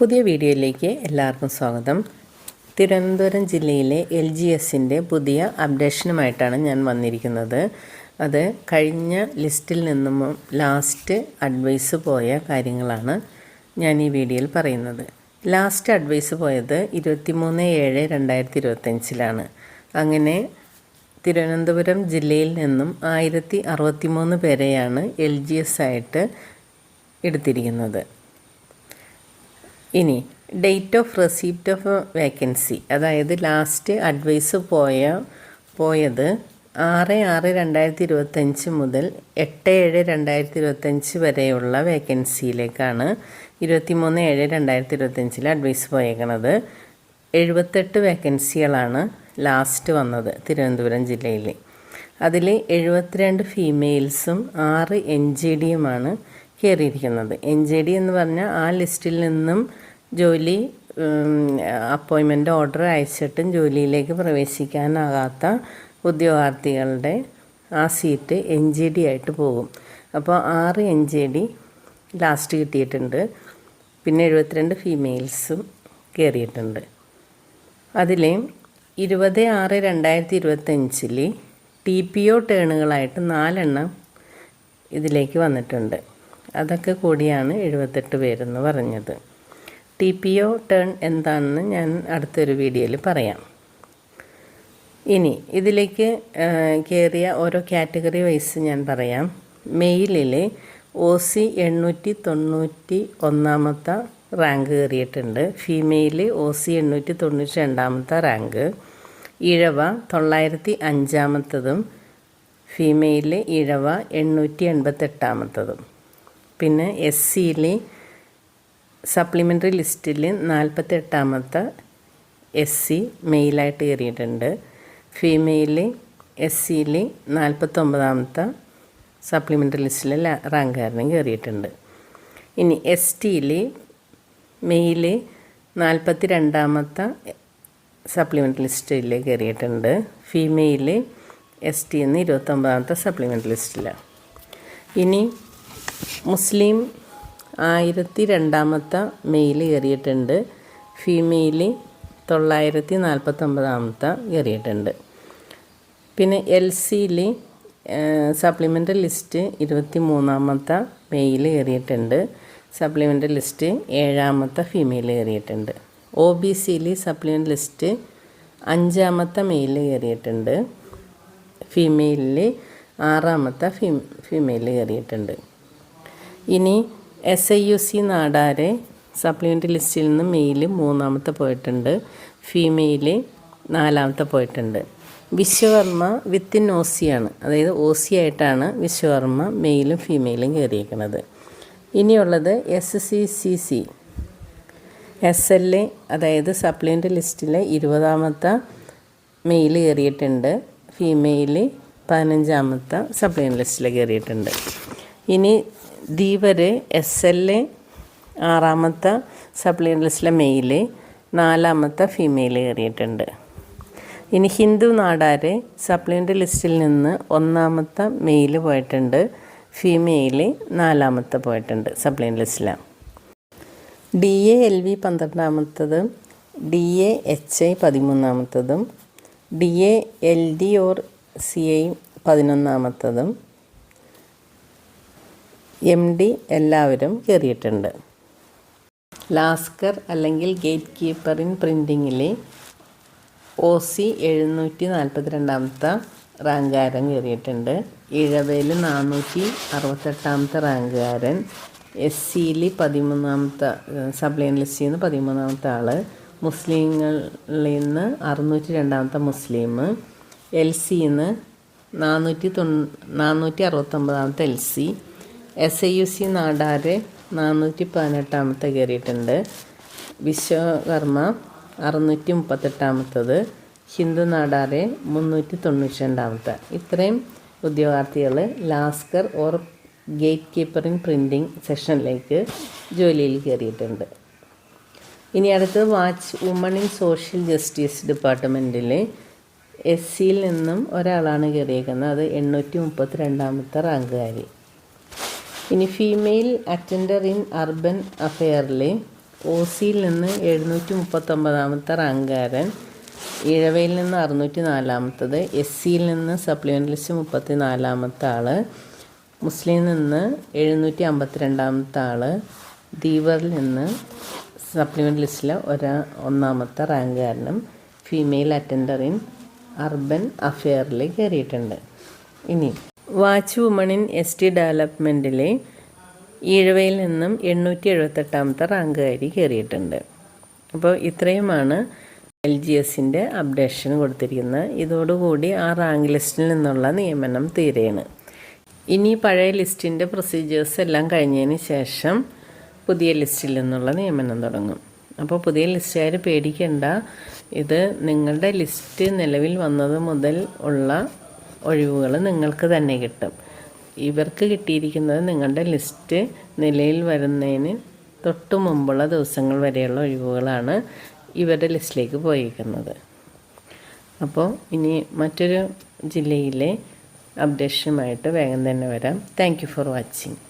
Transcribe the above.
പുതിയ വീഡിയോയിലേക്ക് എല്ലാവർക്കും സ്വാഗതം. തിരുവനന്തപുരം ജില്ലയിലെ എൽ ജി എസിന്റെ പുതിയ അപ്ഡേഷനുമായിട്ടാണ് ഞാൻ വന്നിരിക്കുന്നത്. അത് കഴിഞ്ഞ ലിസ്റ്റിൽ നിന്നും ലാസ്റ്റ് അഡ്വൈസ് പോയ കാര്യങ്ങളാണ് ഞാൻ ഈ വീഡിയോയിൽ പറയുന്നത്. ലാസ്റ്റ് അഡ്വൈസ് പോയത് ഇരുപത്തിമൂന്ന് ഏഴ് രണ്ടായിരത്തി ഇരുപത്തഞ്ചിലാണ് അങ്ങനെ തിരുവനന്തപുരം ജില്ലയിൽ നിന്നും ആയിരത്തി അറുപത്തിമൂന്ന് പേരെയാണ് എൽ ജി എസ് ആയിട്ട് എടുത്തിരിക്കുന്നത്. ഇനി date of receipt of vacancy അതായത് ലാസ്റ്റ് അഡ്വൈസ് പോയ പോയത് ആറ് ആറ് രണ്ടായിരത്തി ഇരുപത്തഞ്ച് മുതൽ എട്ട് ഏഴ് രണ്ടായിരത്തി ഇരുപത്തഞ്ച് വരെയുള്ള വേക്കൻസിയിലേക്കാണ് ഇരുപത്തിമൂന്ന് ഏഴ് രണ്ടായിരത്തി ഇരുപത്തഞ്ചിൽ അഡ്വൈസ് പോയേക്കണത്. എഴുപത്തെട്ട് വേക്കൻസികളാണ് ലാസ്റ്റ് വന്നത് തിരുവനന്തപുരം ജില്ലയിൽ അതിൽ എഴുപത്തിരണ്ട് ഫീമെയിൽസും ആറ് എൻ ജി ഡിയുമാണ് കയറിയിരിക്കുന്നത്. എൻ ജെ ഡി എന്ന് പറഞ്ഞാൽ ആ ലിസ്റ്റിൽ നിന്നും ജോലി അപ്പോയിൻമെന്റ് ഓർഡർ അയച്ചിട്ടും ജോലിയിലേക്ക് പ്രവേശിക്കാനാകാത്ത ഉദ്യോഗാർത്ഥികളുടെ ആ സീറ്റ് എൻ ജെ ഡി ആയിട്ട് പോകും. അപ്പോൾ ആറ് എൻ ജെ ഡി ലാസ്റ്റ് കിട്ടിയിട്ടുണ്ട്. പിന്നെ എഴുപത്തിരണ്ട് ഫീമെയിൽസും കയറിയിട്ടുണ്ട്. അതിൽ ഇരുപത് ആറ് രണ്ടായിരത്തി ഇരുപത്തഞ്ചിൽ ടി പി ഒ ടേണുകളായിട്ട് നാലെണ്ണം ഇതിലേക്ക് വന്നിട്ടുണ്ട്. അതൊക്കെ കൂടിയാണ് എഴുപത്തെട്ട് പേരെന്ന് പറഞ്ഞത്. ടി പി ഒ ടേൺ എന്താണെന്ന് ഞാൻ അടുത്തൊരു വീഡിയോയിൽ പറയാം. ഇനി ഇതിലേക്ക് കയറിയ ഓരോ കാറ്റഗറി വൈസ് ഞാൻ പറയാം. മെയിലിൽ ഒ സി എണ്ണൂറ്റി തൊണ്ണൂറ്റി ഒന്നാമത്തെ റാങ്ക് കയറിയിട്ടുണ്ട്. ഫീമെയിൽ ഒ സി എണ്ണൂറ്റി തൊണ്ണൂറ്റി രണ്ടാമത്തെ റാങ്ക് ഇഴവ തൊള്ളായിരത്തി അഞ്ചാമത്തതും ഫീമെയിൽ ഇഴവ എണ്ണൂറ്റി എൺപത്തെട്ടാമത്തതും പിന്നെ എസ് സിയിൽ സപ്ലിമെന്ററി ലിസ്റ്റിൽ നാൽപ്പത്തെട്ടാമത്തെ എസ് സി മെയിലായിട്ട് കയറിയിട്ടുണ്ട് ഫീമെയിൽ എസ് സിയിൽ നാൽപ്പത്തൊമ്പതാമത്തെ സപ്ലിമെന്ററി ലിസ്റ്റിൽ റാങ്കുകാരനും കയറിയിട്ടുണ്ട് ഇനി എസ് ടിയിൽ മെയിൽ നാൽപ്പത്തി രണ്ടാമത്തെ സപ്ലിമെന്ററി ലിസ്റ്റിൽ കയറിയിട്ടുണ്ട് ഫീമെയിൽ എസ് ടി എന്ന് ഇരുപത്തൊമ്പതാമത്തെ സപ്ലിമെന്ററി ലിസ്റ്റിലാണ് ഇനി മുസ്ലിം ആയിരത്തി രണ്ടാമത്തെ മെയിൽ കയറിയിട്ടുണ്ട്. ഫീമെയിൽ തൊള്ളായിരത്തി നാൽപ്പത്തൊമ്പതാമത്തെ കയറിയിട്ടുണ്ട്. പിന്നെ എൽ സിയിൽ സപ്ലിമെന്ററി ലിസ്റ്റ് ഇരുപത്തി മൂന്നാമത്തെ മെയിൽ കയറിയിട്ടുണ്ട്. സപ്ലിമെന്ററി ലിസ്റ്റ് ഏഴാമത്തെ ഫീമെയിൽ കയറിയിട്ടുണ്ട്. ഒ ബി സിയിൽ സപ്ലിമെന്ററി ലിസ്റ്റ് അഞ്ചാമത്തെ മെയിൽ കയറിയിട്ടുണ്ട്. ഫീമെയിലിൽ ആറാമത്തെ ഫീ ഫീമെയിൽ കയറിയിട്ടുണ്ട്. ഇനി എസ് ഐ യു സി നാടാരെ സപ്ലിമെന്ററി ലിസ്റ്റിൽ നിന്ന് മെയിൽ മൂന്നാമത്തെ പോയിട്ടുണ്ട്. ഫീമെയിൽ നാലാമത്തെ പോയിട്ടുണ്ട്. വിശ്വകർമ്മ വിത്തിൻ ഓസിയാണ് അതായത് ഓസി ആയിട്ടാണ് വിശ്വകർമ്മ മെയിലും ഫീമെയിലും കയറിയിരിക്കുന്നത്. ഇനിയുള്ളത് S C C C S L അതായത് സപ്ലിമെന്ററി ലിസ്റ്റിലെ ഇരുപതാമത്തെ മെയിൽ കയറിയിട്ടുണ്ട്. ഫീമെയിൽ പതിനഞ്ചാമത്തെ സപ്ലിമെന്ററി ലിസ്റ്റിൽ കയറിയിട്ടുണ്ട്. ഇനി ധീവര് എസ് എൽ എ ആറാമത്തെ സപ്ലിമെന്ററി മെയിൽ നാലാമത്തെ ഫീമെയിൽ കയറിയിട്ടുണ്ട്. ഇനി ഹിന്ദു നാടാര് സപ്ലിമെന്ററി ലിസ്റ്റിൽ നിന്ന് ഒന്നാമത്തെ മെയിൽ പോയിട്ടുണ്ട്. ഫീമെയിൽ നാലാമത്തെ പോയിട്ടുണ്ട് സപ്ലിമെന്ററി ലിസ്റ്റിലാണ് ഡി എ എൽ വി പന്ത്രണ്ടാമത്തതും D A H I പതിമൂന്നാമത്തതും D A L D or C I പതിനൊന്നാമത്തതും M D എല്ലാവരും കയറിയിട്ടുണ്ട് ലാസ്കർ അല്ലെങ്കിൽ ഗേറ്റ് കീപ്പർ ഇൻ പ്രിന്റിങ്ങിൽ ഒ സി എഴുന്നൂറ്റി നാൽപ്പത്തി രണ്ടാമത്തെ റാങ്കുകാരൻ കയറിയിട്ടുണ്ട് ഇഴവയിൽ നാനൂറ്റി അറുപത്തെട്ടാമത്തെ റാങ്കുകാരൻ എസ് സിയിൽ പതിമൂന്നാമത്തെ സബ്ലൈൻ ലിസ്റ്റിൽ നിന്ന് പതിമൂന്നാമത്തെ ആൾ മുസ്ലിങ്ങളിൽ നിന്ന് അറുന്നൂറ്റി രണ്ടാമത്തെ മുസ്ലിം. എൽ സിന്ന് നാനൂറ്റി തൊണ്ണൂ നാനൂറ്റി അറുപത്തൊമ്പതാമത്തെ L C. S I U C Nadar നാനൂറ്റി പതിനെട്ടാമത്തെ കയറിയിട്ടുണ്ട്. വിശ്വകർമ്മ അറുന്നൂറ്റി മുപ്പത്തെട്ടാമത്തത് ഹിന്ദു നാടാരെ മുന്നൂറ്റി തൊണ്ണൂറ്റി രണ്ടാമത്തെ ഇത്രയും ഉദ്യോഗാർത്ഥികൾ lascar or gate keeper in printing സെഷനിലേക്ക് ജോലിയിൽ കയറിയിട്ടുണ്ട്. ഇനി അടുത്ത് watch woman in social justice ഡിപ്പാർട്ട്മെന്റിൽ എസ് സിയിൽ നിന്നും ഒരാളാണ് കയറിയേക്കുന്നത്. അത് എണ്ണൂറ്റി മുപ്പത്തി രണ്ടാമത്തെ റാങ്കുകാരി. ഇനി ഫീമെയിൽ അറ്റൻഡർ ഇൻ അർബൻ അഫെയറിലെ ഒ സിയിൽ നിന്ന് എഴുന്നൂറ്റി മുപ്പത്തൊമ്പതാമത്തെ റാങ്കാരൻ ഇഴവയിൽ നിന്ന് അറുന്നൂറ്റി നാലാമത്തത് എസ് സിയിൽ നിന്ന് സപ്ലിമെന്റ് ലിസ്റ്റ് മുപ്പത്തി നാലാമത്തെ ആൾ മുസ്ലിം നിന്ന് എഴുന്നൂറ്റി അമ്പത്തിരണ്ടാമത്തെ ആൾ ദീവറിൽ നിന്ന് സപ്ലിമെന്റ് ലിസ്റ്റിലെ ഒരാ ഒന്നാമത്തെ റാങ്കുകാരനും ഫീമെയിൽ അറ്റൻഡർ ഇൻ അർബൻ അഫെയറിൽ കയറിയിട്ടുണ്ട് ഇനി വാച്ച് വുമണിൻ എസ് ടി ഡെവലപ്മെന്റിലെ ഈഴവയിൽ നിന്നും എണ്ണൂറ്റി എഴുപത്തെട്ടാമത്തെ റാങ്കുകാരി കയറിയിട്ടുണ്ട്. അപ്പോൾ ഇത്രയുമാണ് എൽ ജി എസിന്റെ അപ്ഡേഷൻ കൊടുത്തിരിക്കുന്നത്. ഇതോടുകൂടി ആ റാങ്ക് ലിസ്റ്റിൽ നിന്നുള്ള നിയമനം തീരെയാണ്. ഇനി പഴയ ലിസ്റ്റിന്റെ പ്രൊസീജിയേഴ്സ് എല്ലാം കഴിഞ്ഞതിന് ശേഷം പുതിയ ലിസ്റ്റിൽ നിന്നുള്ള നിയമനം തുടങ്ങും. അപ്പോൾ പുതിയ ലിസ്റ്റുകാർ പേടിക്കേണ്ട. ഇത് നിങ്ങളുടെ ലിസ്റ്റ് നിലവിൽ വന്നത് മുതൽ ഉള്ള ഒഴിവുകൾ നിങ്ങൾക്ക് തന്നെ കിട്ടും. ഇവർക്ക് കിട്ടിയിരിക്കുന്നത് നിങ്ങളുടെ ലിസ്റ്റ് നിലയിൽ വരുന്നതിന് തൊട്ട് മുമ്പുള്ള ദിവസങ്ങൾ വരെയുള്ള ഒഴിവുകളാണ് ഇവരുടെ ലിസ്റ്റിലേക്ക് പോയിരിക്കുന്നത്. അപ്പോൾ ഇനി മറ്റൊരു ജില്ലയിലെ അപ്ഡേഷനുമായിട്ട് വേഗം തന്നെ വരാം. Thank for watching